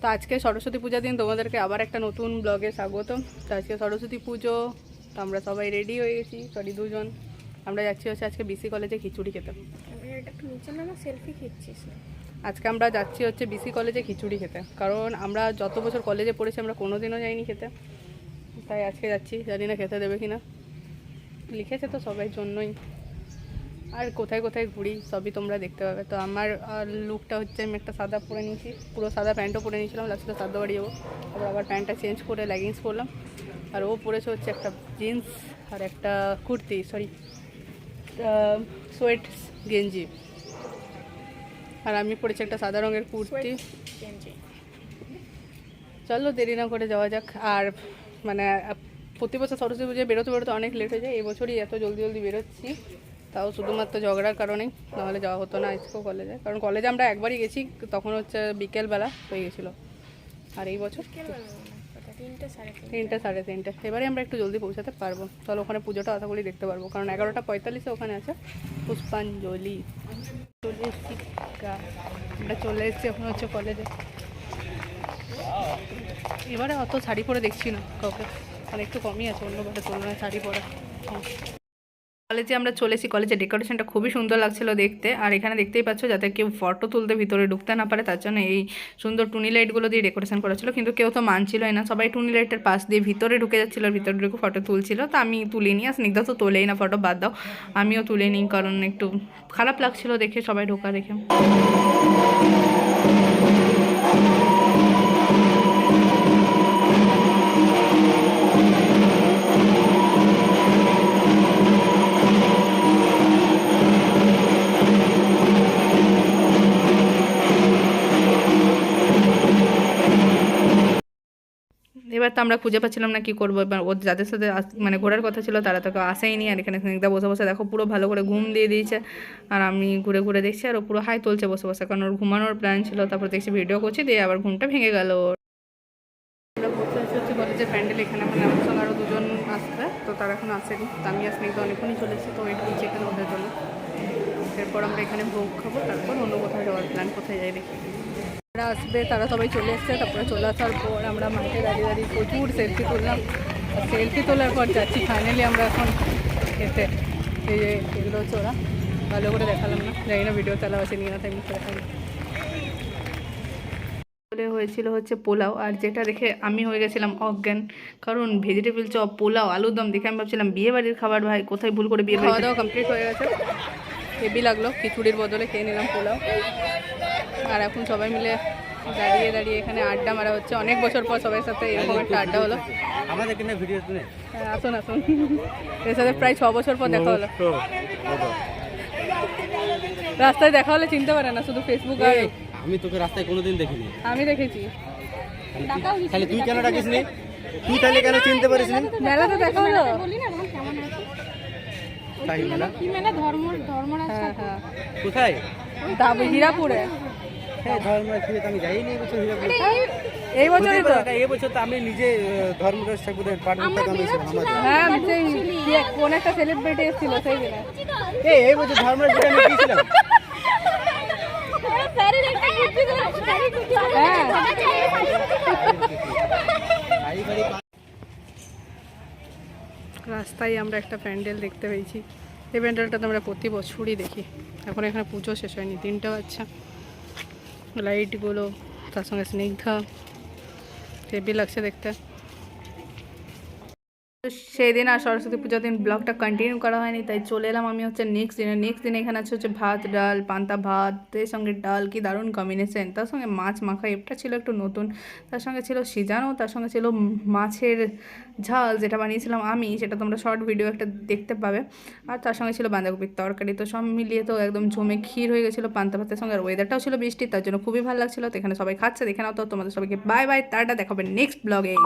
তো আজকে সরস্বতী পূজার দিন তোমাদেরকে আবার একটা নতুন ব্লগে স্বাগতম। তো আজকে সরস্বতী পুজো তো আমরা সবাই রেডি হয়ে গেছি সরি দুজন। আমরা যাচ্ছি হচ্ছে আজকে বিসি কলেজে খিচুড়ি খেতে। আজকে আমরা যাচ্ছি হচ্ছে বিসি কলেজে খিচুড়ি খেতে। কারণ আমরা যত বছর কলেজে পড়েছি আমরা কোনোদিনও যাইনি খেতে। তাই আজকে যাচ্ছি জানি না খেতে দেবে কি না লিখেছে তো সবাই জন্যই। আর কোথায় কোথায় ঘুরি সবই তোমরা দেখতে পাবে। তো আমার লুকটা হচ্ছে আমি একটা সাদা পরে নিয়েছি পুরো সাদা প্যান্টও পরে নিয়েছিলাম লাস্টে সাদা বাড়ি যাব তারপর আবার প্যান্টটা চেঞ্জ করে লেগিংস পরলাম। আর ও পরেছে হচ্ছে একটা জিন্স আর একটা কুর্তি সরি সোয়েট গেঞ্জি। আর আমি পরেছি একটা সাদা রঙের কুর্তি। চলো দেরি না করে যাওয়া যাক। আর মানে প্রতি বছর সরস্বতী পুজোয় বেরোতে বেরোতে অনেক লেট হয়ে যায়। এবছরই এত জলদি জলদি বেরোচ্ছি। তাও শুধুমাত্র ঝগড়ার কারণেই, নাহলে যাওয়া হতো না আজকেও কলেজে কারণ কলেজে আমরা একবারই গেছি, তখন হচ্ছে বিকেলবেলা হয়ে গেছিল। আর এই বছর বিকেলবেলা কথা তিনটে সাড়ে তিনটে। তিনটে সাড়ে তিনটে এবারে আমরা একটু জলদি পৌঁছাতে পারব। তাহলে ওখানে পুজোটা আশা করি দেখতে পারব। কারণ এগারোটা পঁয়তাল্লিশে ওখানে আছে পুষ্পাঞ্জলি। চলে এসেছি। আমরা চলে এসেছি এখন হচ্ছে কলেজে এবারে অত শাড়ি পরে দেখছি না কাউকে। মানে একটু কমই আছে অন্যবারের তুলনায় শাড়ি পরা। কলেজে আমরা চলেছি কলেজে ডেকোরেশনটা খুবই সুন্দর লাগছিল দেখতে। আর এখানে দেখতেই পাচ্ছ যাতে কেউ ফটো তুলতে ভিতরে ঢুকতে না পারে, তার জন্য এই সুন্দর টুনি লাইটগুলো দিয়ে ডেকোরেশন করা ছিল। কিন্তু কেউ তো মানছিলই না, সবাই টুনি লাইটের পাশ দিয়ে ভিতরে ঢুকে যাচ্ছিল ভিতরে ঢুকে ফটো তুলছিল। তো আমি তুলিনি, আর স্নিগ্ধা তো তোলেই না ফটো বাদ দাও। আমিও তুলে নিই কারণ একটু খারাপ লাগছিল দেখে সবাই ঢোকা দেখে। এবার তো আমরা খুঁজে পাচ্ছিলাম না কি করব। এবার ওর যাদের সাথে মানে ঘোরার কথা ছিল তারা তো আসেইনি আর এখানে স্নিগ্ধা বসে বসে দেখো পুরো ভালো করে ঘুম দিয়ে দিয়েছে। আর আমি ঘুরে ঘুরে দেখছি আর ও পুরো হাই তুলছে বসে বসে কারণ ওর ঘুমানোর প্ল্যান ছিল। তারপর দেখছি ভিডিও করছি দিয়ে আবার ঘুমটা ভেঙে গেল ওর। আমরা প্যান্ডেল এখানে মানে আমার সঙ্গে আরও দুজন আসবে। তো তারা এখন আসেনি। আমি আর স্নিগ্ধা অনেকক্ষণই চলে এসেছি। তো ওয়েট করছি এখানে ওদের জন্য। এরপর আমরা এখানে ভোগ খাব। তারপর অন্য কোথাও যাওয়ার প্ল্যান কোথায় যাই দেখি। যারা আসবে, তারা সবাই চলে এসছে। তারপরে চলে আসার পর আমরা মাঠে দাঁড়িয়ে দাঁড়িয়ে প্রচুর সেলফি তুললাম। সেলফি তোলার পর যাচ্ছি ফাইনালি আমরা এখন খেতে এই যে এগুলো ওরা। ভালো করে দেখালাম না। জানি না ভিডিও চালা আছে নিয়ে না তাই দেখালাম। হয়েছিল হচ্ছে পোলাও, আর যেটা দেখে আমি হয়ে গেছিলাম অজ্ঞান। কারণ ভেজিটেবল চপ, পোলাও, আলুর দম দেখে আমি ভাবছিলাম বিয়ে বাড়ির খাবার ভাই, কোথায় ভুল করে বিয়ে খাওয়া দাওয়া কমপ্লিট হয়ে গেছে। হেভি লাগল, খিচুড়ির বদলে খেয়ে নিলাম পোলাও। আর এখন সবাই মিলে দাঁড়িয়ে দাঁড়িয়ে এখানে আড্ডা মারা হচ্ছে। অনেক বছর পর সবার সাথে এরকম একটা আড্ডা হলো। আমাদের কিনে ভিডিও তুলে হ্যাঁ, আসুন আসুন। এর সাথে প্রায় ছ বছর পর দেখা হলো। রাস্তায় দেখা হলে চিনতে পারে না শুধু ফেসবুক আর আমি তোকে রাস্তায় কোনোদিন দেখিনি। আমি দেখেছি। তাহলে তুই কেন ডাকিস নি তুই তাহলে কেন চিনতে পারিস নি মেলাতে দেখা হলো। বলি না কেমন হয়েছে তাই না কি মেলা? ধর্ম ধর্মরাজ হ্যাঁ হ্যাঁ। কোথায়? তারপর হীরাপুরে। এই বছর হীরাপুর। এই বছরই তো। এই বছর তো আমি নিজে ধর্মরাজ ঠাকুরের পাঠ হ্যাঁ কোন একটা সেলিব্রিটি এসেছিল সেই দিনে। এই এই বছর ধর্মরাজ আমি গিয়েছিলাম। হ্যাঁ বাড়ি রাস্তায় আমরা একটা প্যান্ডেল দেখতে পেয়েছি। এই প্যান্ডেলটা তো আমরা প্রতি বছরই দেখি। এখন এখানে পুজো শেষ হয়নি তিনটা বাচ্চা লাইটগুলো তার সঙ্গে স্নিগ্ধা হেভি লাগছে দেখতে তো সেই দিন আর সরস্বতী পূজার দিন ব্লগটা কন্টিনিউ করা হয়নি, তাই চলে এলাম আমি হচ্ছে নেক্সট দিনে। নেক্সট দিনে এখানে আছে হচ্ছে ভাত, ডাল, পান্তা ভাত, এর সঙ্গে ডাল, কি দারুণ কম্বিনেশন তার সঙ্গে মাছ মাখা এটা ছিল একটু নতুন। তার সঙ্গে ছিল সিজানো, তার সঙ্গে ছিল মাছের ঝাল, যেটা বানিয়েছিলাম আমি, সেটা তোমরা শর্ট ভিডিও একটা দেখতে পাবে। আর তার সঙ্গে ছিল বাঁধাকপির তরকারি, তো সব মিলিয়ে তো একদম জমে ক্ষীর হয়ে গেছিল পান্তা ভাতের সঙ্গে। আর ওয়েদারটাও ছিল বৃষ্টি, তার জন্য খুবই ভালো লাগছিল। তো এখানে সবাই খাচ্ছে, দেখে নাও তো তোমাদের সবাইকে। বাই বাই তারটা দেখাবে নেক্সট ব্লগে